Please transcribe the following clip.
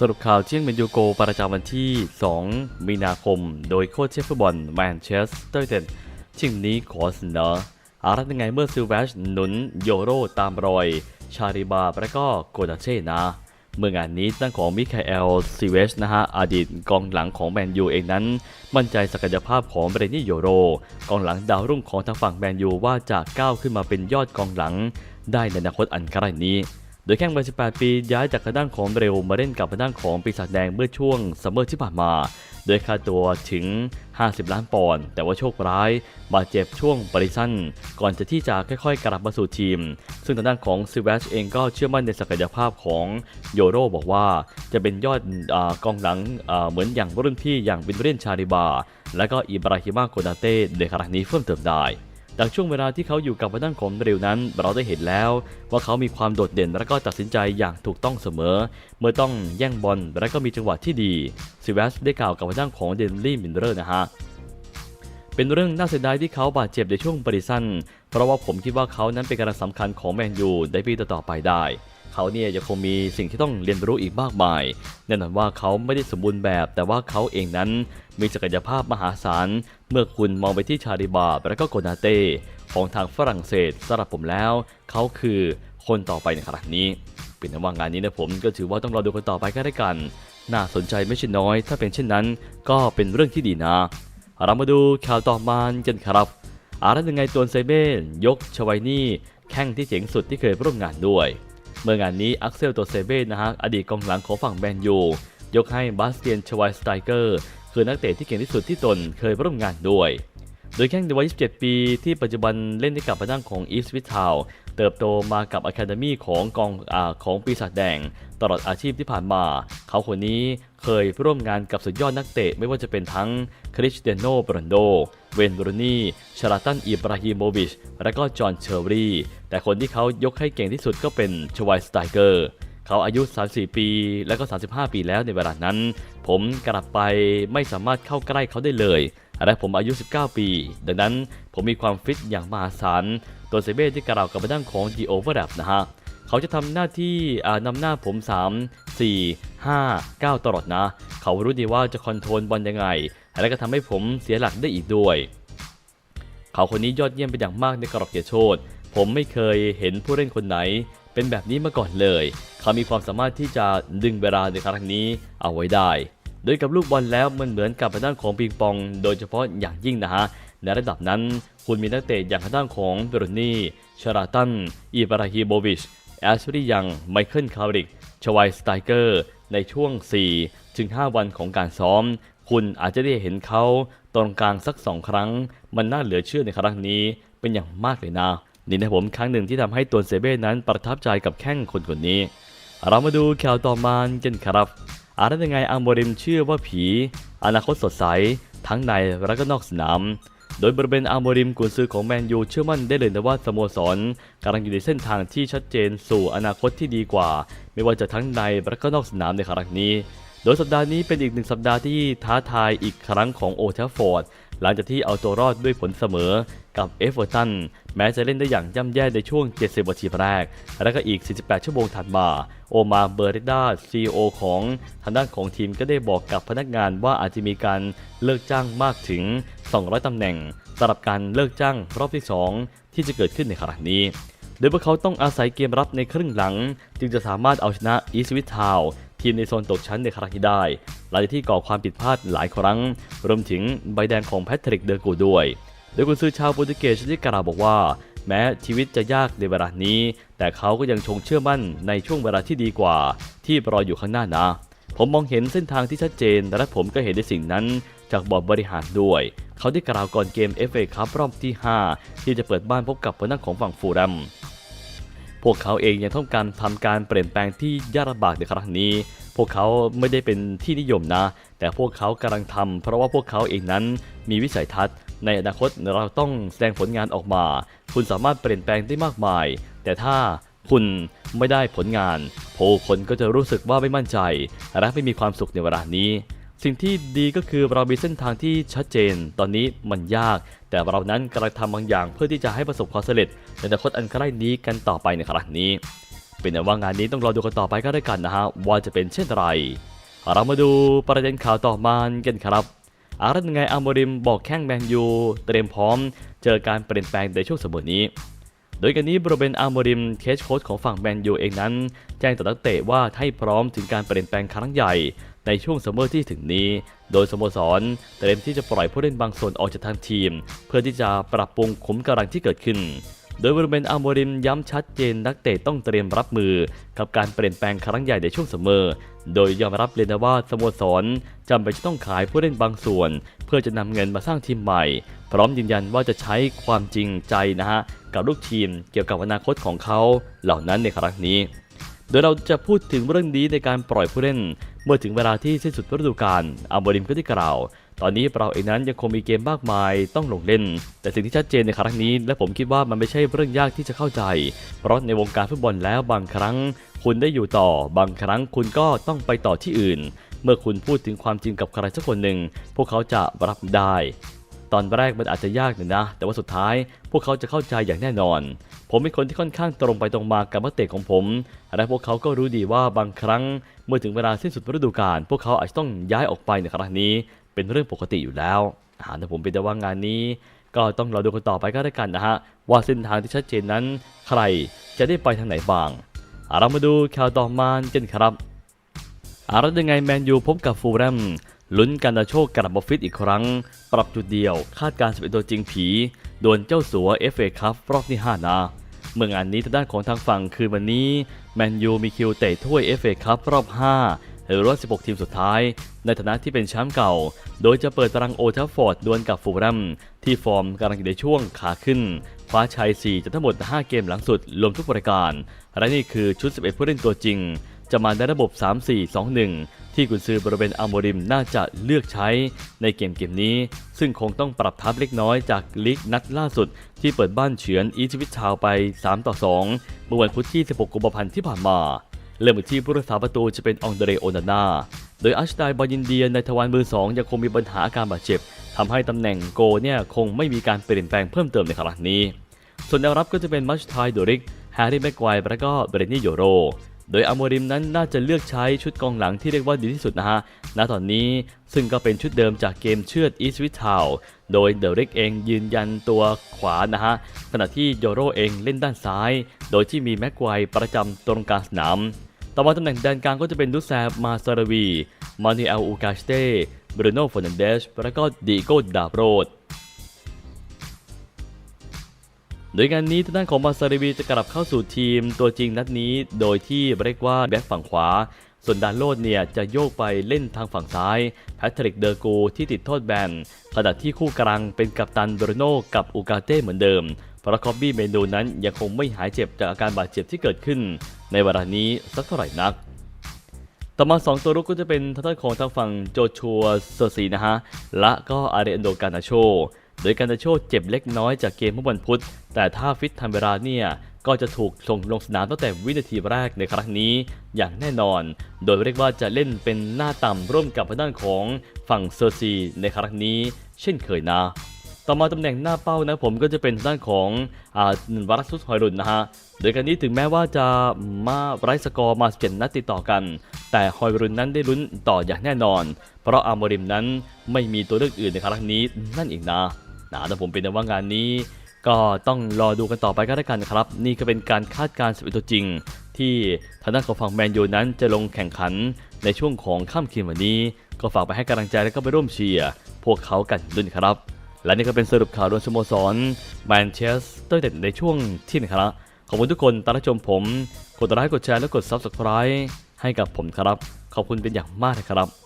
สรุปข่าวเชียงเมนยูโกประจำวันที่ 2 มีนาคม โดยโค้ชเชฟฟุตบอลแมนเชสเตอร์เดนชิงนี้ขอเสนออารัตยังไงเมื่อซิลเวชหนุนโยโรตามรอย ชาริบาและก็โกดาเช่นะ เมื่องานนี้ตั้งของมิคาเอลซิเวชนะฮะอดีตกองหลังของแมนยูเองนั้น มั่นใจศักยภาพของเบรนี่โยโร กองหลังดาวรุ่งของทางฝั่งแมนยูว่าจะก้าวขึ้นมาเป็นยอดกองหลัง ได้ในอนาคตอันใกล้นี้ โดยแข้งวัย18 ปีย้ายจากทางด้านของเรลมาเล่นกับทางด้านของปีศาจแดงเมื่อช่วงซัมเมอร์ที่ผ่านมา โดยค่าตัวถึง 50 ล้านปอนด์ แต่ว่าโชคร้าย บาดเจ็บช่วงบริสันก่อนจะที่จะค่อยๆ กลับมาสู่ทีม ซึ่งทางด้านของซิเวชเองก็เชื่อมั่นในศักยภาพของโยโรบอกว่า จะเป็นยอดอกองหลังเหมือนอย่างรุ่นพี่อย่างวินเรนชาริบา และก็อิบราฮิมาโกนาเต้ในครั้งนี้เพิ่มเติมได้ ดังช่วงเวลาที่เขาอยู่กับทางด้านของเรลนั้น เราได้เห็นแล้วว่าเขามีความโดดเด่นและก็ตัดสินใจอย่างถูกต้องเสมอ เมื่อต้องแย่งบอลและก็มีจังหวะที่ดีซิเวสได้กล่าวกับทางด้านของเดนลี่มินเดอร์นะฮะเป็นเรื่องน่าเสียดายที่เขาบาดเจ็บในช่วงบริสันเพราะว่าผมคิดว่าเขานั้นเป็นกำลังสำคัญของแมนยูในปีต่อๆไปได้ เขาเนี่ยยังคงมีสิ่งที่ต้องเรียนรู้อีกมากมาย แน่นอนว่าเขาไม่ได้สมบูรณ์แบบ แต่ว่าเขาเองนั้นมีศักยภาพมหาศาล เมื่อคุณมองไปที่ชาริบาและก็โกนาเต้ของทางฝรั่งเศสสำหรับผมแล้ว เขาคือคนต่อไปในครั้งนี้เป็นว่างานนี้นะผมก็ถือว่าต้องรอดูกันต่อไปก็ได้กัน น่าสนใจไม่ใช่น้อย ถ้าเป็นเช่นนั้นก็เป็นเรื่องที่ดีนะ เรามาดูข่าวต่อมากันครับอารัตยังไงตัวเซเบ้ยกชวายนี่แข้งที่เจ๋งสุดที่เคยร่วมงานด้วย เมื่องานนี้อักเซลตัวเซเบ้นะฮะอดีตกองหลังของฝั่งแมนยูยกให้บาสเตียนชวายสไตเกอร์ คือนักเตะที่เก่งที่สุดที่ตนเคยร่วมงานด้วย โดยแข้งในวัย 27 ปีที่ปัจจุบันเล่นให้กับประดังของอีสวิททาวเติบโตมากับอะคาเดมีของกองอของปีศาจแดง ตลอดอาชีพที่ผ่านมา เขาคนนี้เคยร่วมงานกับสุดยอดนักเตะไม่ว่าจะเป็นทั้งคริสเตียโนบรอนโด เวนบรูนี่ ชาราตัน อิบราฮิโมวิช และก็จอห์นเชอร์รีแต่คนที่เขายกให้เก่งที่สุดก็เป็นชวายสไตเกอร์ เขาอายุ 34 ปี และก็ 35 ปีแล้วในเวลานั้น ผมกลับไปไม่สามารถเข้าใกล้เขาได้เลย และผมอายุ 19 ปี ดังนั้นผมมีความฟิตอย่างมหาศาลตัวเซเบ้ที่กล่าวกับด้านของ The Overlap นะฮะ เขาจะทำหน้าที่นำหน้าผม 3 4 5 9 ตลอดนะ เขารู้ดีว่าจะคอนโทรลบอลยังไง และก็ทำให้ผมเสียหลักได้อีกด้วย เขาคนนี้ยอดเยี่ยมเป็นอย่างมากในกรอบเกียรติโชตผมไม่เคยเห็นผู้เล่นคนไหน เป็นแบบนี้มาก่อนเลย เขามีความสามารถที่จะดึงเวลาในครั้งนี้เอาไว้ได้ โดยกับลูกบอลแล้วมันเหมือนกับทางด้านของปิงปอง โดยเฉพาะอย่างยิ่งนะฮะ ในระดับนั้นคุณมีนักเตะอย่างทางด้านของเบรนี่ชาราตัน อิบราฮิโบวิช แอชลีย์ยัง ไมเคิล คาริก ชวายสไตเกอร์ ในช่วง 4 ถึง 5 วันของการซ้อม คุณอาจจะได้เห็นเขาตรงกลางสัก2ครั้ง มันน่าเหลือเชื่อในครั้งนี้เป็นอย่างมากเลยนะ นี่นะผมครั้งหนึ่งที่ทำให้ตัวเซเบ้นั้นประทับใจกับแข้งคนคนนี้ เรามาดูข่าวต่อมากันครับอาร์ตยังไงอังโมริมเชื่อว่าผี อนาคตสดใส ทั้งในและก็นอกสนาม โดยบริเวณอาร์โมริมกุนซือของแมนยูเชื่อมั่นได้เลยนะว่าสโมสรกำลังอยู่ในเส้นทางที่ชัดเจนสู่อนาคตที่ดีกว่า ไม่ว่าจะทั้งในและก็นอกสนามในครั้งนี้ โดยสัปดาห์นี้เป็นอีกหนึ่งสัปดาห์ที่ท้าทายอีกครั้งของโอเทฟฟอร์ดหลังจากที่เอาตัวรอดด้วยผลเสมอกับเอฟเวอร์ตัน แม้จะเล่นได้อย่างย่ำแย่ในช่วง 70นาทีแรก และก็อีก 48 ชั่วโมงถัดมา โอมาเบอริด้าซีโอของทางด้านของทีมก็ได้บอกกับพนักงานว่าอาจจะมีการเลิกจ้างมากถึง 200 ตำแหน่งสำหรับการเลิกจ้างรอบที่ 2 ที่จะเกิดขึ้นในครั้งนี้ โดยพวกเขาต้องอาศัยเกมรับในครึ่งหลัง จึงจะสามารถเอาชนะอีสวิททาวทีมในโซนตกชั้นในครั้งที่ได้หลังจากที่ก่อความผิดพลาดหลายครั้ง รวมถึงใบแดงของแพทริกเดอร์กูด้วย โดยกุนซือชาวโปรตุเกสที่กล่าวบอกว่า แม้ชีวิตจะยากในเวลานี้ แต่เขาก็ยังชงเชื่อมั่นในช่วงเวลาที่ดีกว่า ที่รออยู่ข้างหน้านะ ผมมองเห็นเส้นทางที่ชัดเจน และผมก็เห็นในสิ่งนั้นจากบอร์ดบริหารด้วย เขาได้กล่าวก่อนเกม FA ครับรอบที่ 5 ที่จะเปิดบ้านพบกับผู้นักของฝั่งฟูลแลมพวกเขาเองยังต้องการทำการเปลี่ยนแปลงที่ยากลำบากในครั้งนี้ พวกเขาไม่ได้เป็นที่นิยมนะ แต่พวกเขากำลังทำเพราะว่าพวกเขาเองนั้นมีวิสัยทัศน์ ในอนาคตเราต้องแสดงผลงานออกมา คุณสามารถเปลี่ยนแปลงได้มากมาย แต่ถ้าคุณไม่ได้ผลงาน ผู้คนก็จะรู้สึกว่าไม่มั่นใจ และไม่มีความสุขในเวลานี้ สิ่งที่ดีก็คือเรามีเส้นทางที่ชัดเจน ตอนนี้มันยาก แต่เรานั้นกำลังทำบางอย่างเพื่อที่จะให้ประสบความสำเร็จในอนาคตอันใกล้นี้กันต่อไปในครั้งนี้ เป็นแต่ว่างานนี้ต้องรอดูกันต่อไปก็ได้กันนะฮะว่าจะเป็นเช่นไรเรามาดูประเด็นข่าวต่อมากันครับ อารัตยังไงอาโมริมบอกแข้งแมนยูเตรียมพร้อม เจอการเปลี่ยนแปลงในช่วงสมอนี้ โดยกันนี้บรูเบนอาโมริมเคสโค้ชของฝั่งแมนยูเองนั้น แจ้งต่อนักเตะว่าให้พร้อมถึงการเปลี่ยนแปลงครั้งใหญ่ในช่วงซัมเมอร์ที่ถึงนี้ โดยสโมสรเตรียมที่จะปล่อยผู้เล่นบางส่วนออกจากทางทีม เพื่อที่จะปรับปรุงขุมกำลังที่เกิดขึ้น โดยบรูเบนอาโมริมย้ำชัดเจนนักเตะต้องเตรียมรับมือ กับการเปลี่ยนแปลงครั้งใหญ่ในช่วงซัมอ โดยยอมรับเลยนะว่าสโมสรจำเป็นจะต้องขายผู้เล่นบางส่วน เพื่อจะนำเงินมาสร้างทีมใหม่ พร้อมยืนยันว่าจะใช้ความจริงใจนะฮะกับลูกทีมเกี่ยวกับอนาคตของเขาเหล่านั้นในครั้งนี้โดยเราจะพูดถึงเรื่องนี้ในการปล่อยผู้เล่น เมื่อถึงเวลาที่สิ้นสุดฤดูกาลอาโมริมก็ได้กล่าว ตอนนี้เราเองนั้นยังคงมีเกมมากมายต้องลงเล่น แต่สิ่งที่ชัดเจนในครั้งนี้ และผมคิดว่ามันไม่ใช่เรื่องยากที่จะเข้าใจ เพราะในวงการฟุตบอลแล้วบางครั้ง คุณได้อยู่ต่อบางครั้งคุณก็ต้องไปต่อที่อื่น เมื่อคุณพูดถึงความจริงกับใครสักคนหนึ่ง พวกเขาจะรับได้ ตอนแรกมันอาจจะยากหน่อยนะ แต่ว่าสุดท้าย พวกเขาจะเข้าใจอย่างแน่นอน ผมเป็นคนที่ค่อนข้างตรงไปตรงมากับนักเตะของผม และพวกเขาก็รู้ดีว่าบางครั้ง เมื่อถึงเวลาสิ้นสุดฤดูกาลพวกเขาอาจจะต้องย้ายออกไปในครั้งนี้ เป็นเรื่องปกติอยู่แล้วอ่าแต่ผมเป็นแต่ว่างานนี้ ก็ต้องรอดูกันต่อไปก็ได้กันนะฮะ ว่าเส้นทางที่ชัดเจนนั้น ใครจะได้ไปทางไหนบ้างเรามาดูข่าวต่อมากันครับอารัตยังไงแมนยูพบกับฟูแลมลุ้นกันดาโชคกลับมาฟิตอีกครั้ง ปรับจุดเดียว คาดการณ์11ตัวจริงผีโดวลเจ้าสัว FA คัพรอบที่ 5 นะเมื่องานนี้ทางด้านของทางฝั่งคืนวันนี้แมนยูมีคิวเตะถ้วย FA คัพรอบ 5 หรือรอบ16 ทีมสุดท้าย ในฐานะที่เป็นแชมป์เก่า โดยจะเปิดตารางโอทัฟฟอร์ดดวลกับฟูลแลมที่ฟอร์มกำลังอยู่ในช่วงขาขึ้นคว้าชัย 4จากทั้งหมด 5 เกมหลังสุดรวมทุกรายการ และนี่คือชุด 11 ผู้เล่นตัวจริง จะมาในระบบ 3-4-2-1 ที่กุนซือบริเวณอัลโมริมน่าจะเลือกใช้ในเกมเกมนี้ ซึ่งคงต้องปรับทับเล็กน้อยจากลีกนัดล่าสุด ที่เปิดบ้านเฉือนอีชีวิตชาวไป3ต่อ2เมื่อวันพุธที่ 16 กุมภาพันธ์ที่ผ่านมา เริ่มที่ผู้รักษาประตูจะเป็นองเดเรโอนาน่าโดยอัชไดบอยินเดียในทวารมือ2ยังคงมีปัญหาการบาดเจ็บทำให้ตำแหน่งโกเนี่ยคงไม่มีการเปลี่ยนแปลงเพิ่มเติมในครั้งนี้ ส่วนแนวรับก็จะเป็นมัชไทโดริก แฮร์รี่แม็กไกว์และก็เบรนนี่โยโร โดยอโมริมนั้นน่าจะเลือกใช้ชุดกองหลังที่เรียกว่าดีที่สุดนะฮะ ณ ตอนนี้ซึ่งก็เป็นชุดเดิมจากเกมเชือดอีสวิททาว โดยเดริกเองยืนยันตัวขวานะฮะ ขณะที่โยโรเองเล่นด้านซ้าย โดยที่มีแม็กไกว์ประจำตรงกลางสนาม ต่อมาตำแหน่งแดนกลางก็จะเป็นดุแซบมาซาราวี มานิเอลอูกาสเต้บรูโน่ฟอนันเดสและก็ดิโก้ดาโรดโดยงานนี้ทางด้านของมาซาริวีจะกลับเข้าสู่ทีมตัวจริงนัดนี้ โดยที่เรียกว่าแบ็คฝั่งขวา ส่วนดานโลดเนี่ยจะโยกไปเล่นทางฝั่งซ้าย แพทริกเดอร์กูที่ติดโทษแบนขณะที่คู่กลางเป็นกัปตันบรูโน่กับอูกาเต้เหมือนเดิม เพราะคอบบี้เมนูนั้นยังคงไม่หายเจ็บจากอาการบาดเจ็บที่เกิดขึ้น ในเวลานี้สักเท่าไหร่นัก ต่อมา 2 ตัวรุกก็จะเป็นทางด้านของทางฝั่งโจชัวโซอร์ซีนะฮะ และก็อาเรนโดกานาโช โดยกานาโชเจ็บเล็กน้อยจากเกมเมื่อวันพุธ แต่ถ้าฟิตทันเวลาเนี่ยก็จะถูกส่งลงสนามตั้งแต่วินาทีแรกในครั้งนี้อย่างแน่นอน โดยเรียกว่าจะเล่นเป็นหน้าต่ำร่วมกับทางด้านของฝั่งเซอร์ซีในครั้งนี้ เช่นเคยนะ ต่อมาตำแหน่งหน้าเป้านะผมก็จะเป็นทางด้านของอ่าวารัสซุสฮอยรุนนะฮะ โดยการนี้ถึงแม้ว่าจะมาไร้สกอร์มาเจ็ดนัดติดต่อกัน แต่ฮอยรุนนั้นได้ลุ้นต่ออย่างแน่นอน เพราะอาร์โมริมนั้นไม่มีตัวเลือกอื่นในครั้งนี้นั่นเองนะนะแต่ผมเป็นแต่ว่างานนี้ก็ต้องรอดูกันต่อไปก็แล้วกันครับ นี่ก็เป็นการคาดการณ์สเป็นตัวจริง ที่ทางด้านของฝั่งแมนยูนั้นจะลงแข่งขันในช่วงของค่ำคืนวันนี้ ก็ฝากไปให้กำลังใจและก็ไปร่วมเชียร์พวกเขากันด้วยครับ และนี่ก็เป็นสรุปข่าวรวนสโมสรแมนเชสเตอร์เด็ดในช่วงที่หนึ่งครับขอบคุณทุกคนตามรับชมผม กดไลค์กดแชร์และกด Subscribe ให้กับผมครับ ขอบคุณเป็นอย่างมากนะครับ